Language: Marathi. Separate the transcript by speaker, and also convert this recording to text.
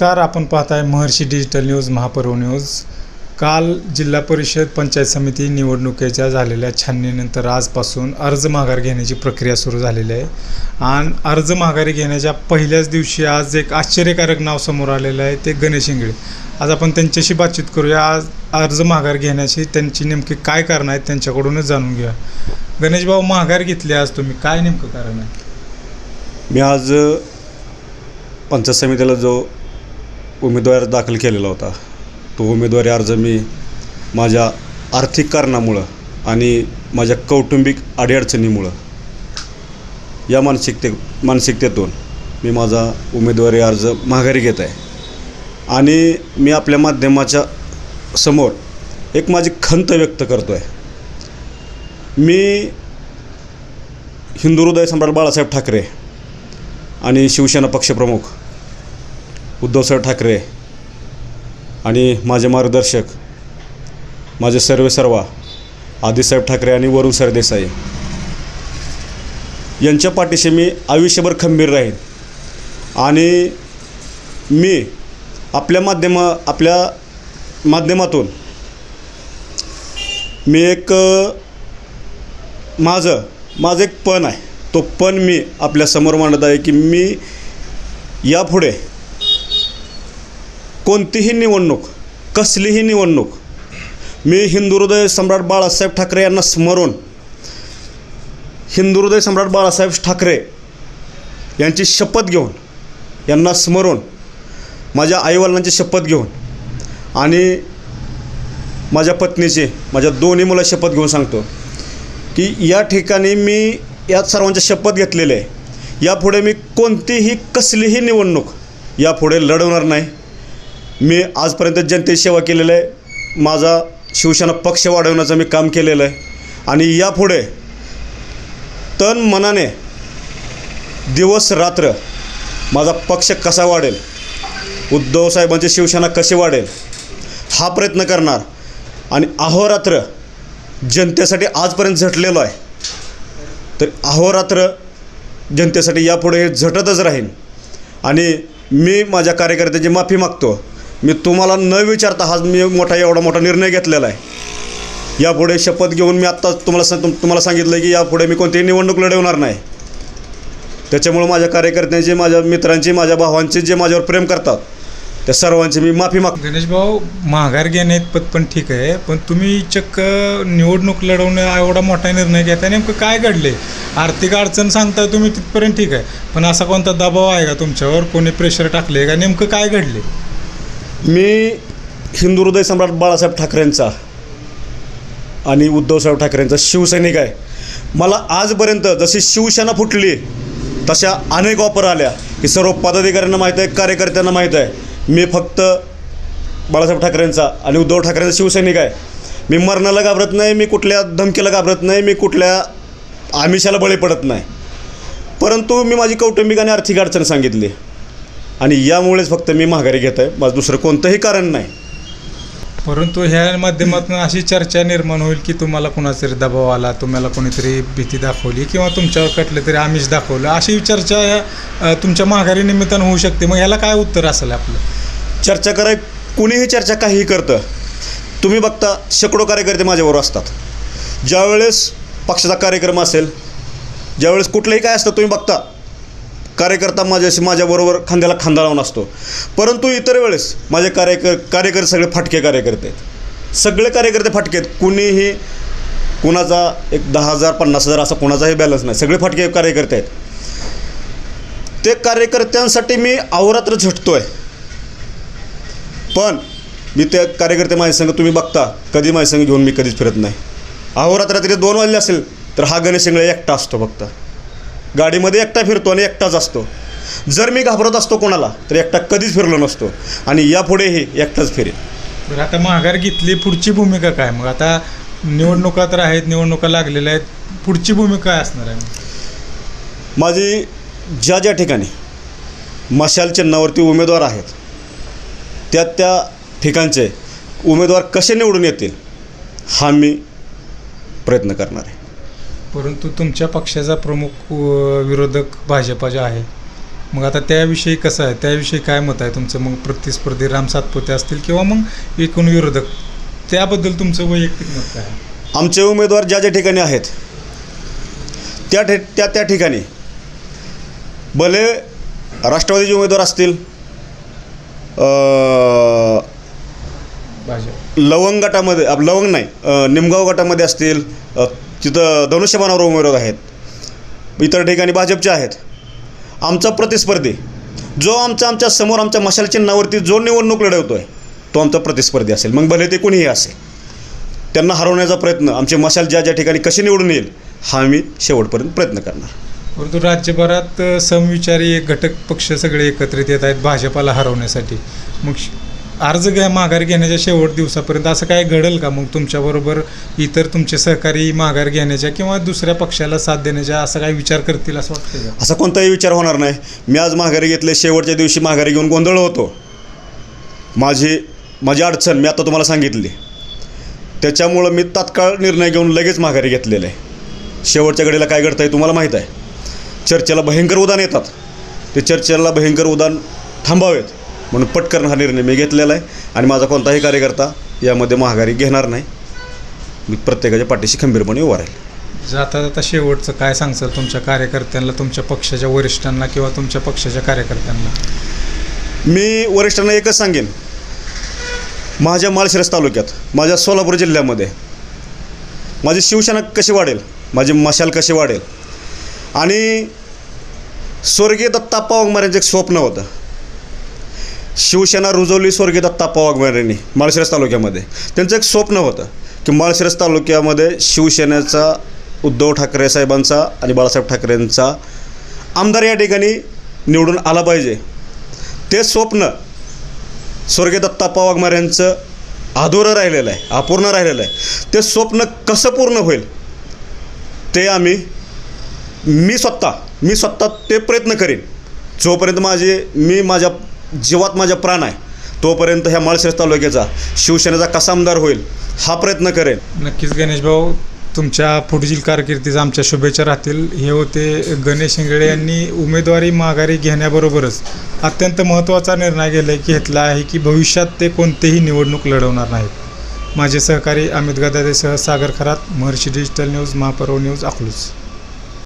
Speaker 1: नमस्कार आपण पाहताय Maharshi digital news Mahaparv news. काल जिल्हा परिषद पंचायत समिती निवडणुकीच्या झालेल्या छाननीनंतर आजपासून अर्ज माघार घेण्याची प्रक्रिया सुरू झालेली आहे. आणि अर्ज माघारी घेण्याच्या पहिल्याच दिवशी आज एक आश्चर्यकारक नाव समोर आलेलं आहे ते गणेश इंगळे. आज आपण त्यांच्याशी बातचीत करूया. आज अर्ज माघार घेण्याची त्यांची नेमकी काय कारण आहेत त्यांच्याकडूनच जाणून घेऊया. गणेश भाऊ माघार घेतली आज तुम्ही. काय नेमकं कारण आहे?
Speaker 2: मी आज पंचायत समितीला जो उमेदवार दाखल केलेला होता. तो उमेदवारी अर्ज मी माझ्या आर्थिक कारणामुळं आणि माझ्या कौटुंबिक अडीअडचणीमुळं या मानसिकते मानसिकतेतून मी माझा उमेदवारी अर्ज माघारी घेत आहे. आणि मी आपल्या माध्यमाच्या समोर एक माझी खंत व्यक्त करतो आहे मी हिंदू हृदय सम्राट बाळासाहेब ठाकरे आणि शिवसेना पक्षप्रमुख उद्धवसाहेब ठाकरे आणि माझे मार्गदर्शक माझे सर्व सर्वा आदिसाहेब ठाकरे आणि वरुण सरदेसाई. यांच्या पाठीशी मी आयुष्यभर खंबीर राहीन. आणि मी आपल्या माध्यमा आपल्या माध्यमातून मी एक माझं माझं एक पण आहे. तो पण मी आपल्यासमोर मांडत आहे की मी यापुढे कोणतीही निवडणूक कसलीही निवडणूक मी हिंदू हृदय सम्राट बाळासाहेब ठाकरे यांना स्मरून हिंदू हृदय सम्राट बाळासाहेब ठाकरे यांची शपथ घेऊन यांना स्मरून माझ्या आईवडिलांची शपथ घेऊन आणि माझ्या पत्नीची माझ्या दोन्ही मुला शपथ घेऊन सांगतो की या ठिकाणी मी या सर्वांच्या शपथ घेतलेले आहे. यापुढे मी कोणतीही कसलीही निवडणूक यापुढे लढवणार नाही. मी आजपर्यंत जनतेची सेवा केलेलं आहे. माझा शिवसेना पक्ष वाढवण्याचं मी काम केलेलं आहे. आणि यापुढे तन मनाने दिवस रात्र माझा पक्ष कसा वाढेल? उद्धव साहेबांची शिवसेना कशी वाढेल? हा प्रयत्न करणार. आणि अहोरात्र जनतेसाठी आजपर्यंत झटलेलो आहे. तर अहोरात्र जनतेसाठी यापुढे हे झटतच राहीन. आणि मी माझ्या कार्यकर्त्याची माफी मागतो. मी तुम्हाला न विचारता हा मी मोठा एवढा मोठा निर्णय घेतलेला आहे. यापुढे शपथ घेऊन मी आत्ता तुम्हाला सांग तुम्हाला सांगितलं की यापुढे मी कोणतीही निवडणूक लढवणार नाही. त्याच्यामुळं माझ्या कार्यकर्त्यांची माझ्या मित्रांची माझ्या भावांची जे माझ्यावर प्रेम करतात त्या सर्वांची मी माफी माग
Speaker 1: गणेश भाऊ माघार घेणे पद पण ठीक आहे पण तुम्ही चक्क निवडणूक लढवणं एवढा मोठा निर्णय घेता नेमकं काय घडले आर्थिक अडचण सांगताय तुम्ही तिथपर्यंत ठीक आहे पण असा कोणता दबाव आहे का तुमच्यावर? कोणी प्रेशर टाकले का? नेमकं काय घडले
Speaker 2: मी हिंदू हृदय सम्राट बाळासाहेब ठाकरेंचा आणि उद्धवसाहेब ठाकरेंचा शिवसैनिक आहे. मला आजपर्यंत जशी शिवसेना फुटली तशा अनेक ऑफर आल्या. की सर्व पदाधिकाऱ्यांना माहीत आहे कार्यकर्त्यांना माहीत आहे. मी फक्त बाळासाहेब ठाकरेंचा आणि उद्धव ठाकरेंचा शिवसैनिक आहे. मी मरणाला घाबरत नाही मी कुठल्या धमकीला घाबरत नाही मी कुठल्या आमिषाला बळी पडत नाही. परंतु मी माझी कौटुंबिक आणि आर्थिक अडचण सांगितली. आणि यामुळेच फक्त मी माघारी घेत आहे माझं दुसरं कोणतंही कारण नाही.
Speaker 1: परंतु ह्या माध्यमातून अशी चर्चा निर्माण होईल की तुम्हाला कुणाचा तरी दबाव आला तुम्हाला कोणीतरी भीती दाखवली किंवा तुमच्यावर कटलं तरी आमिष दाखवलं अशी चर्चा तुमच्या माघारी निमित्तानं होऊ शकते. मग ह्याला काय उत्तर असेल आपलं?
Speaker 2: चर्चा कराय कुणीही चर्चा काहीही करतं तुम्ही बघता शेकडो कार्यकर्ते माझ्याबरोबर असतात. ज्यावेळेस पक्षाचा कार्यक्रम असेल ज्यावेळेस कुठलंही काय असतं तुम्ही बघता. कार्यकर्ता माझ्याशी माझ्याबरोबर खांद्याला खांदा लावून असतो. परंतु इतर वेळेस माझे कार्यकर कार्यकर्ते सगळे फाटके कार्यकर्ते आहेत. सगळे कार्यकर्ते फाटके आहेत. कुणीही कुणाचा एक दहा हजार पन्नास हजार असा कुणाचाही बॅलन्स नाही. सगळे फाटके कार्यकर्ते आहेत. ते कार्यकर्त्यांसाठी मी अहोरात्र झटतो आहे पण मी त्या कार्यकर्ते माझ्या संघ तुम्ही बघता. कधी माझ्या संघ घेऊन मी कधीच फिरत नाही. अहोरात्र रात्री दोन वाजले असेल तर हा गणेश शिंगळे एकटा असतो बघता गाडीमध्ये एकटा फिरतो आणि एकटाच असतो. जर मी घाबरत असतो कोणाला तर एकटा कधीच फिरलो नसतो. आणि यापुढेही एकटाच फिरेन.
Speaker 1: तर आता माघार घेतली पुढची भूमिका काय? मग आता निवडणुका तर आहेत निवडणुका लागलेल्या आहेत. पुढची भूमिका काय असणार आहे?
Speaker 2: माझी ज्या ज्या ठिकाणी मशाल चिन्हावरती उमेदवार आहेत त्या त्या ठिकाणचे उमेदवार कसे निवडून येतील हा मी प्रयत्न करणार आहे.
Speaker 1: परंतु तुमच्या पक्षाचा प्रमुख विरोधक भाजपा जे आहे मग आता त्याविषयी कसं आहे? त्याविषयी काय मत आहे तुमचं? मग प्रतिस्पर्धी राम सातपुते असतील किंवा मग एकूण विरोधक त्याबद्दल तुमचं वैयक्तिक मत काय
Speaker 2: आमचे उमेदवार ज्या ज्या ठिकाणी आहेत त्या ठे त्या त्या ठिकाणी भले राष्ट्रवादीचे उमेदवार असतील लवंग गटामध्ये आप- लवंग नाही निमगाव गटामध्ये असतील तिथं धनुष्यबाणावर उमेदवार आहेत. इतर ठिकाणी भाजपचे आहेत. आमचा प्रतिस्पर्धी जो आमचा आमच्यासमोर आमच्या मशाल चिन्हावरती जो निवडणूक लढवतो आहे तो आमचा प्रतिस्पर्धी असेल. मग भले ते कोणीही असेल. त्यांना हरवण्याचा प्रयत्न आमचे मशाल ज्या ज्या ठिकाणी कशी निवडून येईल हा आम्ही शेवटपर्यंत प्रयत्न करणार.
Speaker 1: परंतु राज्यभरात समविचारी एक घटक पक्ष सगळे एकत्रित येत आहेत भाजपाला हरवण्यासाठी. मग अर्ज घ्या माघार घेण्याच्या शेवट दिवसापर्यंत असं काय घडेल का? मग तुमच्याबरोबर इतर तुमचे सहकारी माघार घेण्याच्या किंवा दुसऱ्या पक्षाला साथ देण्याच्या असा काय विचार करतील असं वाटतं का?
Speaker 2: असा कोणताही विचार होणार नाही. मी आज माघारी घेतले शेवटच्या दिवशी माघारी घेऊन गोंधळ होतो. माझी माझी अडचण मी आता तुम्हाला सांगितली. त्याच्यामुळं मी तात्काळ निर्णय घेऊन लगेच माघारी घेतलेलं आहे. शेवटच्या घडीला काय घडतं आहे तुम्हाला माहीत आहे. चर्चेला भयंकर उदान येतात. ते चर्चेला भयंकर उदान थांबावेत. म्हणून पटकन हा निर्णय मी घेतलेला आहे आणि माझा कोणताही कार्यकर्ता यामध्ये माघारी घेणार नाही. मी प्रत्येकाच्या पाठीशी खंबीरपणे उभा राहील.
Speaker 1: जाता जाता शेवटचं काय सांगचाल तुमच्या कार्यकर्त्यांना तुमच्या पक्षाच्या वरिष्ठांना किंवा तुमच्या पक्षाच्या कार्यकर्त्यांना?
Speaker 2: मी वरिष्ठांना एकच सांगेन. माझ्या माळशिरस तालुक्यात माझ्या सोलापूर जिल्ह्यामध्ये माझी शिवसेना कशी वाढेल माझी मशाल कशी वाढेल? आणि स्वर्गीय दत्ताप्पा वाघमाऱ्यांचं एक स्वप्न होतं. शिवसेना रुजवली स्वर्गीय दत्ताप्पा वाघमाऱ्यांनी माळशिरस तालुक्यामध्ये. त्यांचं एक स्वप्न होतं की माळशिरस तालुक्यामध्ये शिवसेनेचा उद्धव ठाकरे साहेबांचा आणि बाळासाहेब ठाकरेंचा आमदार या ठिकाणी निवडून आला पाहिजे. ते स्वप्न स्वर्गीय दत्ता वाघमारे यांचं अधुरं राहिलेलं आहे अपूर्ण राहिलेलं आहे. ते स्वप्न कसं पूर्ण होईल ते आम्ही मी स्वतः मी स्वतः ते प्रयत्न करीन. जोपर्यंत माझे मी माझ्या जीवात माझ्या प्राण आहे. तोपर्यंत ह्या माळशिरस तालुक्याचा शिवसेनेचा कसा आमदार होईल हा प्रयत्न करेन.
Speaker 1: नक्कीच गणेश भाऊ तुमच्या पुढील कारकिर्दीचा आमच्या शुभेच्छा राहतील. हे होते गणेश इंगळे यांनी उमेदवारी माघारी घेण्याबरोबरच अत्यंत महत्त्वाचा निर्णय घेतला की घेतला आहे की भविष्यात ते कोणतेही निवडणूक लढवणार नाहीत. माझे सहकारी Amit गदादेसह Sagar Kharat Maharshi digital news Mahaparv news Akluj.